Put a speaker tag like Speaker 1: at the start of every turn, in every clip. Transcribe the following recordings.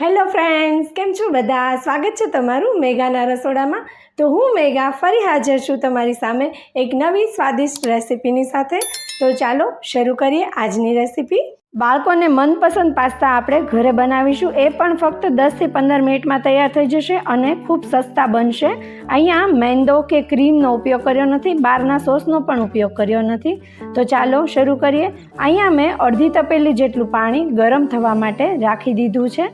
Speaker 1: Hello friends, કેમ છો બધા? સ્વાગત છે તમારું મેઘાના રસોડામાં. તો હું મેઘા ફરી હાજર છું તમારી સામે એક નવી સ્વાદિષ્ટ રેસિપીની સાથે. તો ચાલો શરૂ કરીએ આજની રેસિપી. બાળકોને મનપસંદ પાસ્તા આપણે ઘરે બનાવીશું. એ પણ ફક્ત દસથી પંદર મિનિટમાં તૈયાર થઈ જશે અને ખૂબ સસ્તા બનશે. અહીંયા મેંદો કે ક્રીમનો ઉપયોગ કર્યો નથી, બહારના સોસનો પણ ઉપયોગ કર્યો નથી. તો ચાલો શરૂ કરીએ. અહીંયા મેં અડધી તપેલી જેટલું પાણી ગરમ થવા માટે રાખી દીધું છે.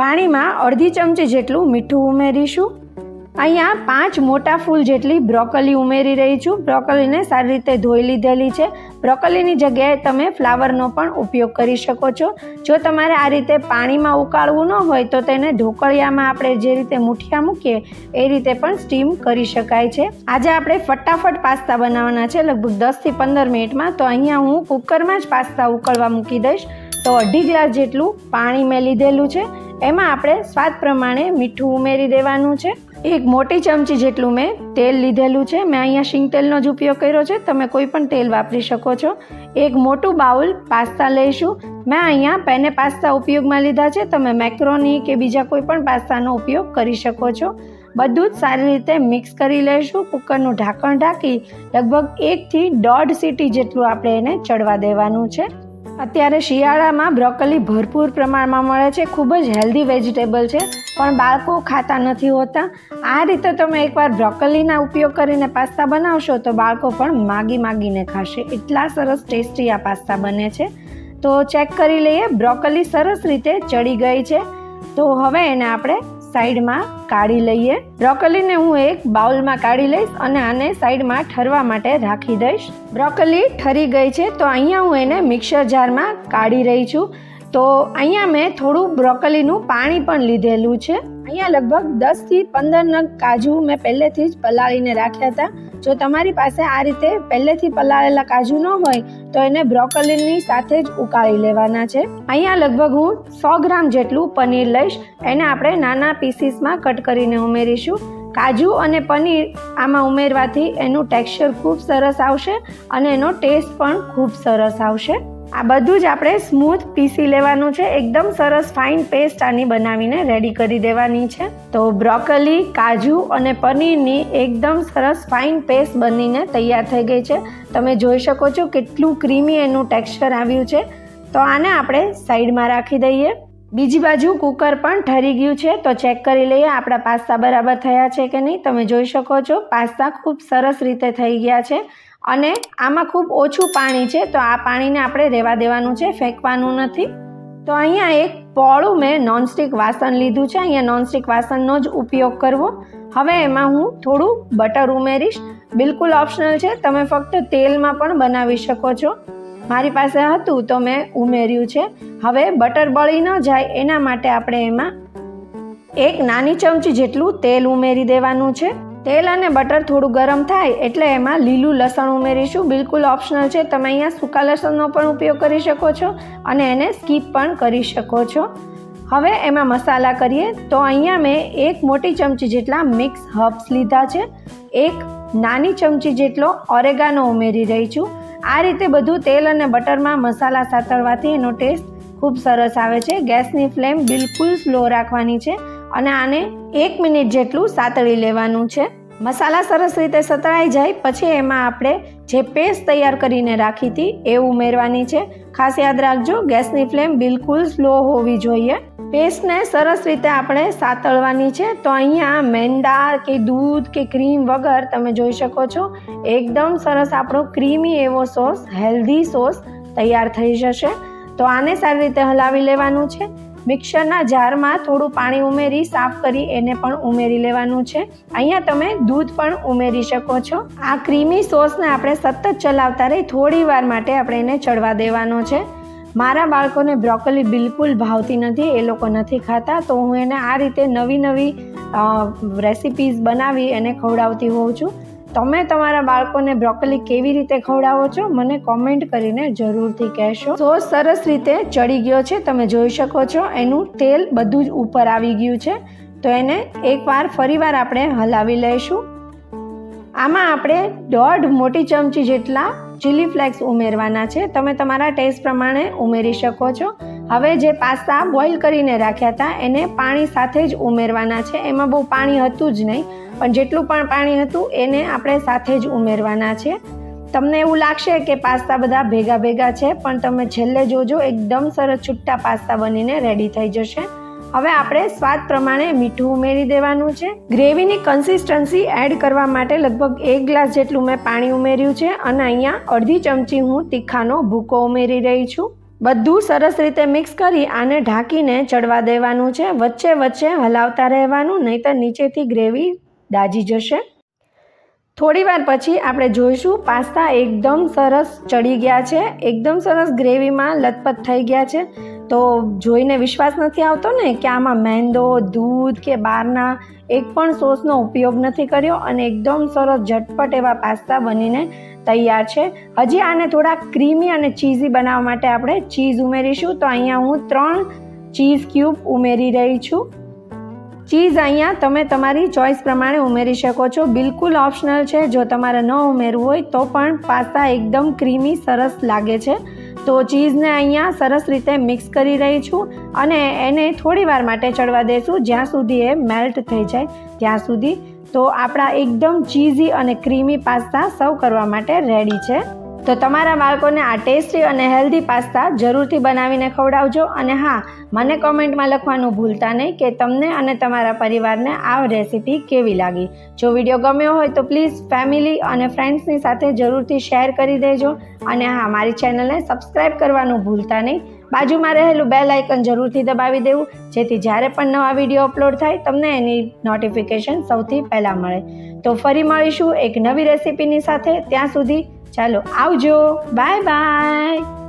Speaker 1: પાણીમાં અડધી ચમચી જેટલું મીઠું ઉમેરીશું. અહીંયા પાંચ મોટા ફૂલ જેટલી બ્રોકલી ઉમેરી રહી છું. બ્રોકલીને સારી રીતે ધોઈ લીધેલી છે. બ્રોકલીની જગ્યાએ તમે ફ્લાવરનો પણ ઉપયોગ કરી શકો છો. જો તમારે આ રીતે પાણીમાં ઉકાળવું ન હોય તો તેને ઢોકળિયામાં આપણે જે રીતે મુઠિયા મૂકીએ એ રીતે પણ સ્ટીમ કરી શકાય છે. આજે આપણે ફટાફટ પાસ્તા બનાવવાના છે, લગભગ દસથી પંદર મિનિટમાં. તો અહીંયા હું કુકરમાં જ પાસ્તા ઉકળવા મૂકી દઈશ. તો અઢી ગ્લાસ જેટલું પાણી મેં લીધેલું છે. એમાં આપણે સ્વાદ પ્રમાણે મીઠું ઉમેરી દેવાનું છે. એક મોટી ચમચી જેટલું મેં તેલ લીધેલું છે. મેં અહીંયા શીંગ તેલનો જ ઉપયોગ કર્યો છે. તમે કોઈ પણ તેલ વાપરી શકો છો. એક મોટું બાઉલ પાસ્તા લઈશું. મેં અહીંયા પેને પાસ્તા ઉપયોગમાં લીધા છે. તમે મેક્રોની કે બીજા કોઈ પણ પાસ્તાનો ઉપયોગ કરી શકો છો. બધું જ સારી રીતે મિક્સ કરી લઈશું. કુકરનું ઢાંકણ ઢાંકી લગભગ એકથી દોઢ સીટી જેટલું આપણે એને ચડવા દેવાનું છે. અત્યારે શિયાળામાં બ્રોકલી ભરપૂર પ્રમાણમાં મળે છે, ખૂબ જ હેલ્ધી વેજીટેબલ છે, પણ બાળકો ખાતા નથી હોતા. આ રીતે તમે એકવાર બ્રોકલીના ઉપયોગ કરીને પાસ્તા બનાવશો તો બાળકો પણ માગી માગીને ખાશે. એટલા સરસ ટેસ્ટી આ પાસ્તા બને છે. તો ચેક કરી લઈએ, બ્રોકલી સરસ રીતે ચડી ગઈ છે. તો હવે એને આપણે સાઈડમાં કાઢી લઈએ. બ્રોકલીને હું એક બાઉલમાં કાઢી લઈશ અને આને સાઈડમાં ઠરવા માટે રાખી દઈશ. બ્રોકલી ઠરી ગઈ છે તો અહીંયા હું એને મિક્સર જારમાં કાઢી રહી છું. તો અહીંયા મેં થોડું બ્રોકલીનું પાણી પણ લીધેલું છે. અહીંયા લગભગ દસથી પંદર નગ કાજુ મેં પહેલેથી જ પલાળીને રાખ્યા હતા. જો તમારી પાસે આ રીતે પહેલેથી પલાળેલા કાજુ ન હોય, તો એને બ્રોકોલીની સાથે જ ઉકાળી લેવાના છે. અહીંયા લગભગ હું સો ગ્રામ જેટલું પનીર લઈશ. એને આપણે નાના પીસીસમાં કટ કરીને ઉમેરીશું. કાજુ અને પનીર આમાં ઉમેરવાથી એનું ટેક્સચર ખૂબ સરસ આવશે અને એનો ટેસ્ટ પણ ખૂબ સરસ આવશે. આ બધું જ આપણે સ્મૂથ પીસી લેવાનું છે. એકદમ સરસ ફાઇન પેસ્ટ આની બનાવીને રેડી કરી દેવાની છે. તો બ્રોકલી કાજુ અને પનીરની એકદમ સરસ ફાઇન પેસ્ટ બનીને તૈયાર થઈ ગઈ છે. તમે જોઈ શકો છો કેટલું ક્રીમી એનું ટેક્સચર આવ્યું છે. તો આને આપણે સાઈડમાં રાખી દઈએ. બીજી બાજુ કુકર પણ ઠરી ગયું છે. તો ચેક કરી લઈએ આપણા પાસ્તા બરાબર થયા છે કે નહીં. તમે જોઈ શકો છો પાસ્તા ખૂબ સરસ રીતે થઈ ગયા છે. અને આમાં ખૂબ ઓછું પાણી છે, તો આ પાણીને આપણે રહેવા દેવાનું છે, ફેંકવાનું નથી. તો અહીંયા એક પોળું મેં નોનસ્ટિક વાસણ લીધું છે, અહીંયા નોનસ્ટિક વાસણનો જ ઉપયોગ કરવો. હવે એમાં હું થોડું બટર ઉમેરીશ. બિલકુલ ઓપ્શનલ છે, તમે ફક્ત તેલમાં પણ બનાવી શકો છો. મારી પાસે હતું તો મેં ઉમેર્યું છે. હવે બટર બળી ન જાય એના માટે આપણે એમાં એક નાની ચમચી જેટલું તેલ ઉમેરી દેવાનું છે. તેલ અને બટર થોડું ગરમ થાય એટલે એમાં લીલું લસણ ઉમેરીશું. બિલકુલ ઓપ્શનલ છે. તમે અહીંયા સૂકા લસણનો પણ ઉપયોગ કરી શકો છો અને એને સ્કીપ પણ કરી શકો છો. હવે એમાં મસાલા કરીએ. તો અહીંયા મેં એક મોટી ચમચી જેટલા મિક્સ હર્બ્સ લીધા છે. એક નાની ચમચી જેટલો ઓરેગાનો ઉમેરી રહી છું. આ રીતે બધું તેલ અને બટરમાં મસાલા સાતળવાથી એનો ટેસ્ટ ખૂબ સરસ આવે છે. ગેસની ફ્લેમ બિલકુલ સ્લો રાખવાની છે. અને આને એક મિનિટ જેટલું સાતળી લેવાનું છે. મસાલા સરસ રીતે સતળાઈ જાય, પછી એમાં આપણે જે પેસ્ટ તૈયાર કરીને રાખી હતી એ ઉમેરવાની છે. ખાસ યાદ રાખજો, ગેસની ફ્લેમ બિલકુલ સ્લો હોવી જોઈએ. પેસ્ટને સરસ રીતે આપણે સાતળવાની છે. તો અહીંયા મેંદા કે દૂધ કે ક્રીમ વગર તમે જોઈ શકો છો, એકદમ સરસ આપણો ક્રીમી એવો સોસ, હેલ્ધી સોસ તૈયાર થઈ જશે. તો આને સારી રીતે હલાવી લેવાનું છે. મિક્સરના જારમાં થોડું પાણી ઉમેરી સાફ કરી એને પણ ઉમેરી લેવાનું છે. અહીંયા તમે દૂધ પણ ઉમેરી શકો છો. આ ક્રીમી સોસને આપણે સતત ચલાવતા રહી થોડી વાર માટે આપણે એને ચડવા દેવાનો છે. મારા બાળકોને બ્રોકોલી બિલકુલ ભાવતી નથી, એ લોકો નથી ખાતા, તો હું એને આ રીતે નવી નવી રેસિપીઝ બનાવી એને ખવડાવતી હોઉં છું. તમે તમારા બાળકોને બ્રોકલી કેવી રીતે ખવડાવો છો, મને કોમેન્ટ કરીને જરૂરથી કહેશો. સોસ સરસ રીતે ચડી ગયો છે, તમે જોઈ શકો છો, એનું તેલ બધું જ ઉપર આવી ગયું છે. તો એને એકવાર ફરીવાર આપણે હલાવી લઈશું. આમાં આપણે દોઢ મોટી ચમચી જેટલા ચીલી ફ્લેક્સ ઉમેરવાના છે. તમે તમારા ટેસ્ટ પ્રમાણે ઉમેરી શકો છો. હવે જે પાસ્તા બોઇલ કરીને રાખ્યા હતા, એને પાણી સાથે જ ઉમેરવાના છે. એમાં બહુ પાણી હતું જ નહીં, પણ જેટલું પણ પાણી હતું, એને આપણે સાથે જ ઉમેરવાના છે. તમને એવું લાગશે કે પાસ્તા બધા ભેગા ભેગા છે, પણ તમે છેલ્લે જોજો, એકદમ સરસ છૂટા પાસ્તા બનીને રેડી થઈ જશે. હવે આપણે સ્વાદ પ્રમાણે મીઠું ઉમેરી દેવાનું છે. ગ્રેવીની કન્સિસ્ટન્સી એડ કરવા માટે લગભગ એક ગ્લાસ જેટલું મેં પાણી ઉમેર્યું છે, અને અહીંયા અડધી ચમચી હું તીખાનો ભૂકો ઉમેરી રહી છું. બધું સરસ રીતે મિક્સ કરી આને ઢાંકીને ચડવા દેવાનું છે. વચ્ચે વચ્ચે હલાવતા રહેવાનું, નહીંતર નીચેથી ગ્રેવી દાજી જશે. થોડીવાર પછી આપણે જોઈશું, પાસ્તા એકદમ સરસ ચડી ગયા છે. એકદમ સરસ ગ્રેવીમાં લથપથ થઈ ગયા છે. તો જોઈને વિશ્વાસ નથી આવતો ને કે આમાં મેંદો, દૂધ કે બહારના એક પણ સોસનો ઉપયોગ નથી કર્યો અને એકદમ સરસ ઝટપટ એવા પાસ્તા બનીને તૈયાર છે. હજી આને થોડા ક્રીમી અને ચીઝી બનાવવા માટે આપણે ચીઝ ઉમેરીશું. તો અહીંયા હું ત્રણ ચીઝ ક્યુબ ઉમેરી રહી છું. ચીઝ અહીંયા તમે તમારી ચોઈસ પ્રમાણે ઉમેરી શકો છો. બિલકુલ ઓપ્શનલ છે. જો તમારે ન ઉમેરવું હોય તો પણ પાસ્તા એકદમ ક્રીમી સરસ લાગે છે. તો ચીઝને અહીંયા સરસ રીતે મિક્સ કરી રહી છું અને એને થોડી વાર માટે ચડવા દઈશું જ્યાં સુધી એ મેલ્ટ થઈ જાય, ત્યાં સુધી તો આપણા એકદમ ચીઝી અને ક્રીમી પાસ્તા સર્વ કરવા માટે રેડી છે. તો તમારા બાળકોને આ ટેસ્ટી અને હેલ્ધી પાસ્તા જરૂરથી બનાવીને ખવડાવજો અને હા, મને કોમેન્ટમાં લખવાનું ભૂલતા નહીં કે તમને અને તમારા પરિવારને આ રેસીપી કેવી લાગી. જો વીડિયો ગમ્યો હોય તો પ્લીઝ ફેમિલી અને ફ્રેન્ડ્સની સાથે જરૂરથી શેર કરી દેજો અને હા, મારી ચેનલને સબસ્ક્રાઈબ કરવાનું ભૂલતા નહીં. બાજુમાં રહેલું બેલ આઇકન જરૂરથી દબાવી દેવું, જેથી જ્યારે પણ નવા વીડિયો અપલોડ થાય તમને એની નોટિફિકેશન સૌથી પહેલાં મળે. તો ફરી મળીશું એક નવી રેસીપીની સાથે. ત્યાં સુધી ચાલો આવજો. Bye bye.